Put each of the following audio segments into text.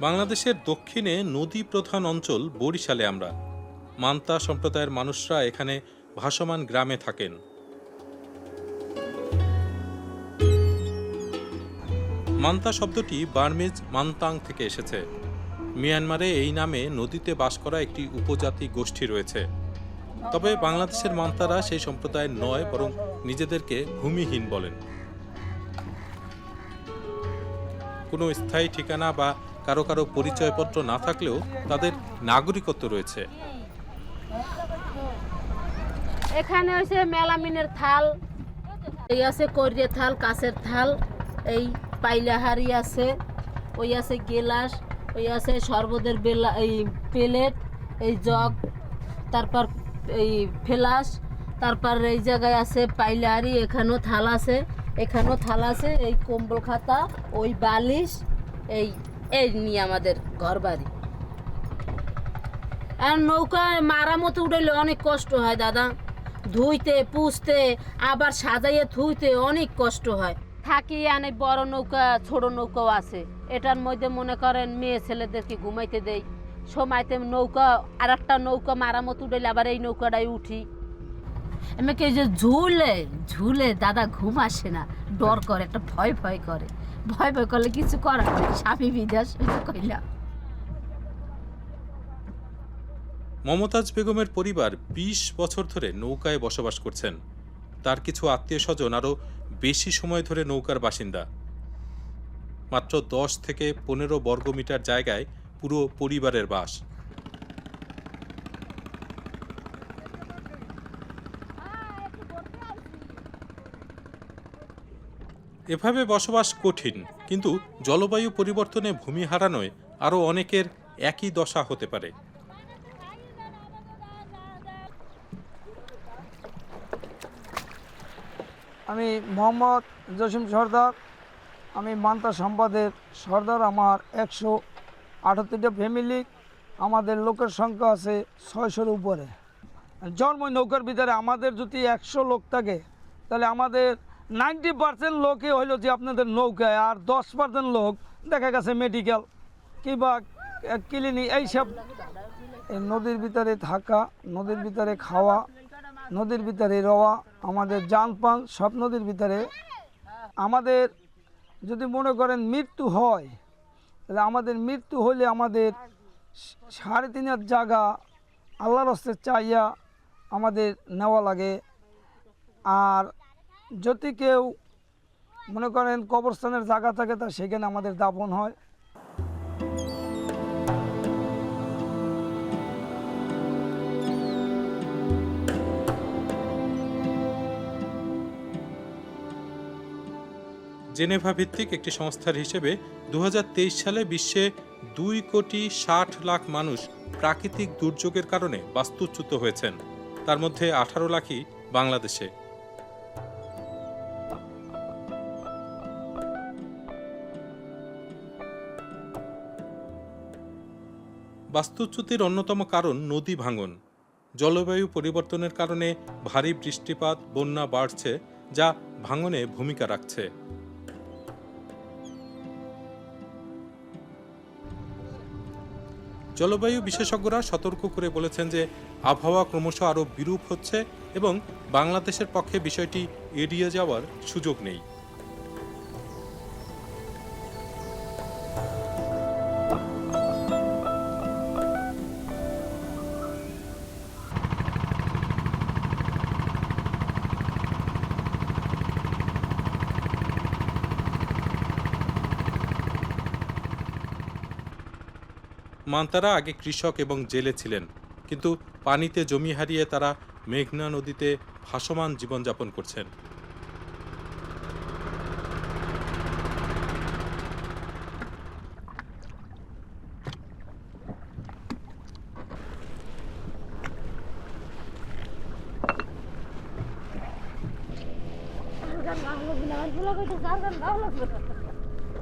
বাংলাদেশের দক্ষিণে নদী প্রধান অঞ্চল বরিশালে আমরা। মান্তা সম্প্রদায়ের মানুষরা এখানে ভাসমান গ্রামে থাকেন। মান্তা শব্দটি বার্মিজ মান্তাং থেকে এসেছে। মিয়ানমারে এই নামে নদীতে বাস করা একটি উপজাতি গোষ্ঠী রয়েছে। তবে বাংলাদেশের মান্তারা সেই সম্প্রদায়ের নয়, বরং নিজেদেরকে ভূমিহীন বলেন। কোনো স্থায়ী ঠিকানা বা কারও কারও পরিচয়পত্র না থাকলেও তাদের নাগরিকত্ব রয়েছে। এখানে হয়েছে মেলামিনের থাল, এই আছে করিয়ে থাল, কাছের থাল, এই পাইলাহারি আছে, ওই আছে গেলাস, ওই আছে শরবতের বেলা, এই প্লেট, এই জগ, তারপর এই ফেলাস, তারপর এই জায়গায় আছে পাইলাহারি, এখানেও থাল আছে। এখানেও থালা আছে, এই কম্বল খাতা, ওই বালিশ, এই এই নিয়ে আমাদের ঘর বাড়ি আর নৌকা মারামতো উঠাইলে অনেক কষ্ট হয় দাদা। ধুইতে পুষতে আবার সাজাইয়ে ধুইতে অনেক কষ্ট হয়। থাকি অনেক বড় নৌকা, ছোট নৌকাও আছে। এটার মধ্যে মনে করেন মেয়ে ছেলেদেরকে ঘুমাইতে দেই। সময়তে নৌকা আর একটা নৌকা মারামতো উঠাইলে আবার এই নৌকাটাই উঠি। আমাকে যে ঝুলে ঝুলে দাদা ঘুম আসে না, ডর করে, একটা ভয় ভয় করে। ভয় ভয় করলে কিছু করার স্বামী বিদেশ কইলাম মমতাজ বেগমের পরিবার ২০ বছর ধরে নৌকায় বসবাস করছেন। তার কিছু আত্মীয় স্বজন আরও বেশি সময় ধরে নৌকার বাসিন্দা। মাত্র দশ থেকে পনেরো বর্গমিটার জায়গায় পুরো পরিবারের বাস। এভাবে বসবাস কঠিন, কিন্তু জলবায়ু পরিবর্তনে ভূমি হারানোয় আরও অনেকের একই দশা হতে পারে। আমি মোহাম্মদ জসিম সর্দার। আমি মান্তা সম্পাদের সর্দার। আমার একশো আটাত্তরটা ফ্যামিলি আমাদের লোকের সংখ্যা আছে ছয়শোর উপরে। জন্ম নৌকার ভিতরে আমাদের যদি একশো লোক থাকে, তাহলে আমাদের নাইনটি পার্সেন্ট লোকই হইল যে আপনাদের নৌকায় আর দশ পার্সেন্ট লোক দেখা গেছে মেডিকেল কিংবা ক্লিনিক এইসব। এই নদীর ভিতরে থাকা, নদীর ভিতরে খাওয়া, নদীর ভিতরে রওয়া, আমাদের যান পান সব নদীর ভিতরে। আমাদের যদি মনে করেন মৃত্যু হয়, তাহলে আমাদের মৃত্যু হলে আমাদের সাড়ে তিন হাজার জায়গা আল্লাহর হস্তে চাইয়া আমাদের নেওয়া লাগে। আর যদি কেউ মনে করেন কবরস্থানের জায়গা থাকে, তা সেখানে আমাদের দাপন হয়। জেনেভা ভিত্তিক একটি সংস্থার হিসেবে দুহাজার তেইশ সালে বিশ্বে দুই কোটি ষাট লাখ মানুষ প্রাকৃতিক দুর্যোগের কারণে বাস্তুচ্যুত হয়েছেন। তার মধ্যে আঠারো লাখই বাংলাদেশে। বাস্তুচ্যুতির অন্যতম কারণ নদী ভাঙন। জলবায়ু পরিবর্তনের কারণে ভারী বৃষ্টিপাত, বন্যা বাড়ছে, যা ভাঙনে ভূমিকা রাখছে। জলবায়ু বিশেষজ্ঞরা সতর্ক করে বলেছেন যে, আবহাওয়া ক্রমশ আরও বিরূপ হচ্ছে এবং বাংলাদেশের পক্ষে বিষয়টি এড়িয়ে যাওয়ার সুযোগ নেই। মান্তারা আগে কৃষক এবং জেলে ছিলেন, কিন্তু পানিতে জমি হারিয়ে তারা মেঘনা নদীতে ভাসমান জীবনযাপন করছেন।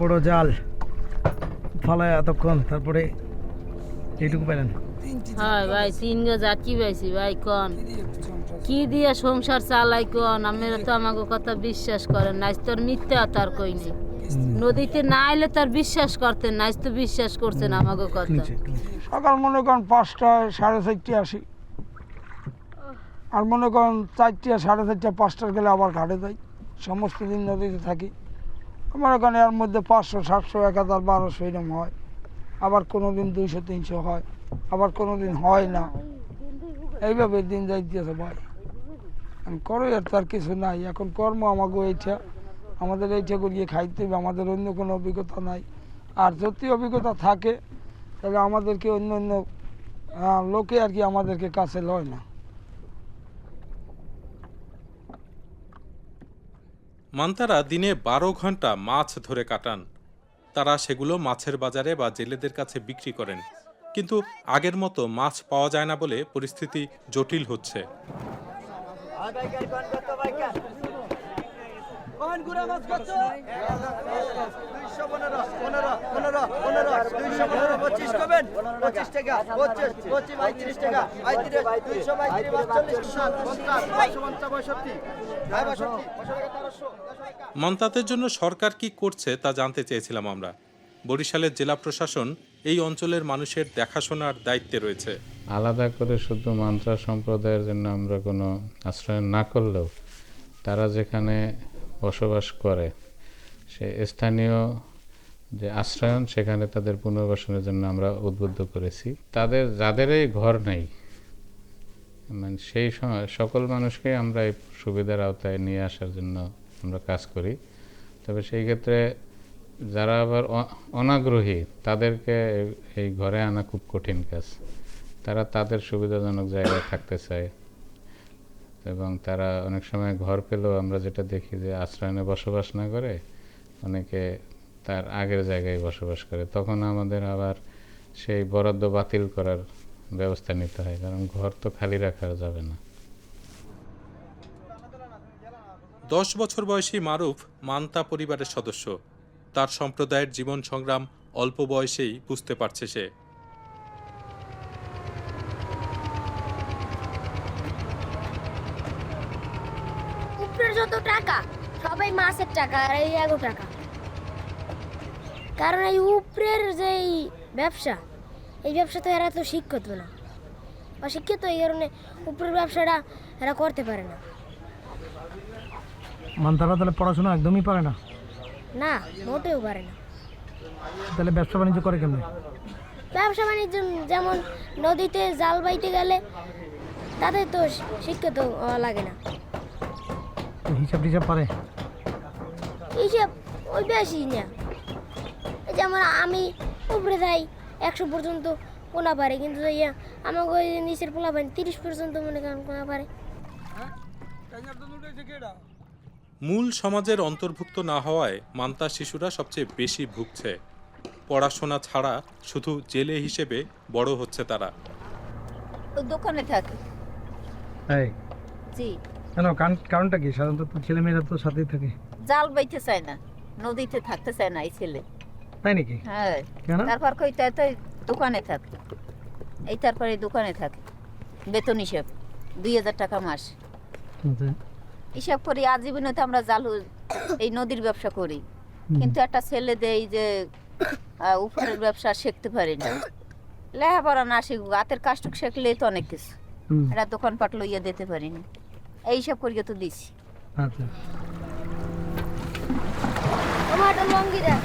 বড় জাল, ফালায় এতক্ষণ, তারপরে এইটুকু পেলেন হয় ভাই তিন গো জাকি পাইছি ভাই কন। কি দিয়ে সংসার চালাই কন? আমরা তো আমাকে কথা বিশ্বাস করেন আজ তোর মিথ্যা তার কই নেই। নদীতে না এলে তার বিশ্বাস করতেন না আজ তো বিশ্বাস করছেন আমাকে কথা। সকাল মনে করেন পাঁচটায় সাড়ে চারটে আসি। আর মনে করেন চারটে সাড়ে চারটে পাঁচটার গেলে আবার ঘাটে যাই। সমস্ত দিন নদীতে থাকি। মনে করেন এর মধ্যে পাঁচশো সাতশো এক হাজার বারোশো এরকম হয়। আবার কোনো দিন দুইশো, তিনশো হয়, আবার কোনো দিন হয় না। এইভাবে দিন যাইতেছে ভাই। করো আর তার কিছু নাই। এখন কর্ম আমাকে এইটা। আমাদের এইটা করিয়ে খাইতে হবে, আমাদের অন্য কোনো অভিজ্ঞতা নাই। আর যদি অভিজ্ঞতা থাকে, তাহলে আমাদেরকে অন্য অন্য লোকে আর কি আমাদেরকে কাছে লয় না। মান্তারা দিনে বারো ঘণ্টা মাছ ধরে কাটান। তারা সেগুলো মাছের বাজারে বা জেলেদের কাছে বিক্রি করেন। কিন্তু আগের মতো মাছ পাওয়া যায় না বলে পরিস্থিতি জটিল হচ্ছে। মন্তাতের জন্য সরকার কি করছে তা জানতে চেয়েছিলাম আমরা। বরিশালের জেলা প্রশাসন এই অঞ্চলের মানুষের দেখাশোনার দায়িত্বে রয়েছে। আলাদা করে শুধু মান্ত্রা সম্প্রদায়ের জন্য আমরা কোনো আশ্রয় না করলেও তারা যেখানে বসবাস করে সে স্থানীয় যে আশ্রয়ন, সেখানে তাদের পুনর্বাসনের জন্য আমরা উদ্বুদ্ধ করেছি। তাদের যাদেরই ঘর নেই মানে সেই সকল মানুষকে আমরা এই সুবিধার আওতায় নিয়ে আসার জন্য আমরা কাজ করি। তবে সেই ক্ষেত্রে যারা আবার অনাগ্রহী, তাদেরকে এই ঘরে আনা খুব কঠিন কাজ। তারা তাদের সুবিধাজনক জায়গায় থাকতে চায়। এবং তারা অনেক সময় ঘর পেলেও আমরা যেটা দেখি যে আশ্রয়নে বসবাস না করে, অনেকে তার আগের জায়গায় বসবাস করে তখন আমাদের আবার সেই বরাদ্দ বাতিল করার ব্যবস্থা নিতে হয় কারণ ঘর তো খালি রাখা যাবে না। দশ বছর বয়সী মারুফ মান্তা পরিবারের সদস্য। তার সম্প্রদায়ের জীবন সংগ্রাম অল্প বয়সেই বুঝতে পারছে সে। যত টাকা সবাই মাসের টাকা আর এই এগো টাকা। কারণ এই উপরের যে এই ব্যবসা এই ব্যবসা তো এরা তো শিক্ষিত না। অশিক্ষিত এই কারণে উপরের ব্যবসাটা এরা করতে পারে না। মান্তারা তাহলে পড়াশোনা একদমই পারে না? না মোটেও পারে না। তাহলে ব্যবসা বাণিজ্য করে কেমনে? ব্যবসা বাণিজ্য যেমন নদীতে জাল বাইতে গেলে তাদের তো শিক্ষিত লাগে না। হিসাব টিসাব পারে? এইসব ওই বেশি না। যেমন আমি উপরে যাই একশো পর্যন্ত পোনা পারে কিন্তু ইয়া আমাকে ওই নিচের পোলা পাই তিরিশ পর্যন্ত মনে করেন পোনা পারে। মূল সমাজের অন্তর্ভুক্ত না হওয়ায় মান্তা শিশুরা সবচেয়ে বেশি ভুগছে। পড়াশোনা ছাড়া শুধু জেলে হিসেবে বড় হচ্ছে তারা। দোকানে থাকে। এই। জি। কেন? কারণ- কারণটা কি? সাধারণত তো ছেলেমেয়েরা তো সাথেই থাকে। জাল বাইতে চায় না নদীতে থাকতে চায় না এই ছেলে। তাই নাকি? হ্যাঁ। তারপর কই তাই দোকানে থাকে। এই তারপরে দোকানে থাকে। বেতন হিসেব। দুই হাজার টাকা মাস। আচ্ছা। হিসাব করি আজীবনে তো আমরা জাল এই নদীর ব্যবসা করি। কিন্তু একটা ছেলে দেই যে উপরের ব্যবসা শিখতে পারি না। লেখাপড়া না শিখব হাতের কাজটুক শিখলেই তো অনেক কিছু। এটা দোকানপাট লইয়া দিতে পারিনি এইসব করিয়ে তো দিছি। আচ্ছা। আমার লঙ্গি দেখ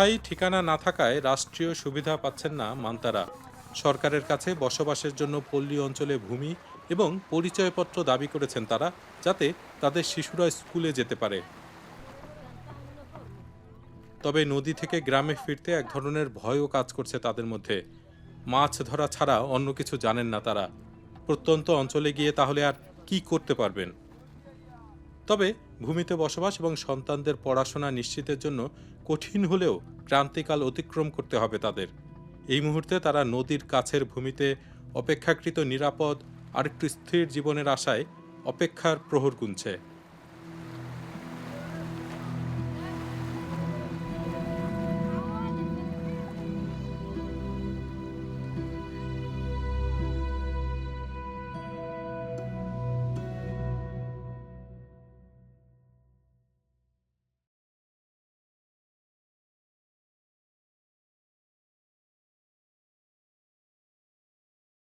স্থায়ী ঠিকানা না থাকায় রাষ্ট্রীয় সুবিধা পাচ্ছেন না মান্তারা। সরকারের কাছে বসবাসের জন্য পল্লী অঞ্চলে ভূমি এবং পরিচয়পত্র দাবি করেছেন তারা, যাতে তাদের শিশুরা স্কুলে যেতে পারে। তবে নদী থেকে গ্রামে ফিরতে এক ধরনের ভয়ও কাজ করছে তাদের মধ্যে। মাছ ধরা ছাড়া অন্য কিছু জানেন না তারা। প্রত্যন্ত অঞ্চলে গিয়ে তাহলে আর কি করতে পারবেন? তবে ভূমিতে বসবাস এবং সন্তানদের পড়াশোনা নিশ্চিতের জন্য কঠিন হলেও ক্রান্তিকাল অতিক্রম করতে হবে তাদের। এই মুহূর্তে তারা নদীর কাছের ভূমিতে অপেক্ষাকৃত নিরাপদ, আরেকটু স্থির জীবনের আশায় অপেক্ষার প্রহর গুনছে।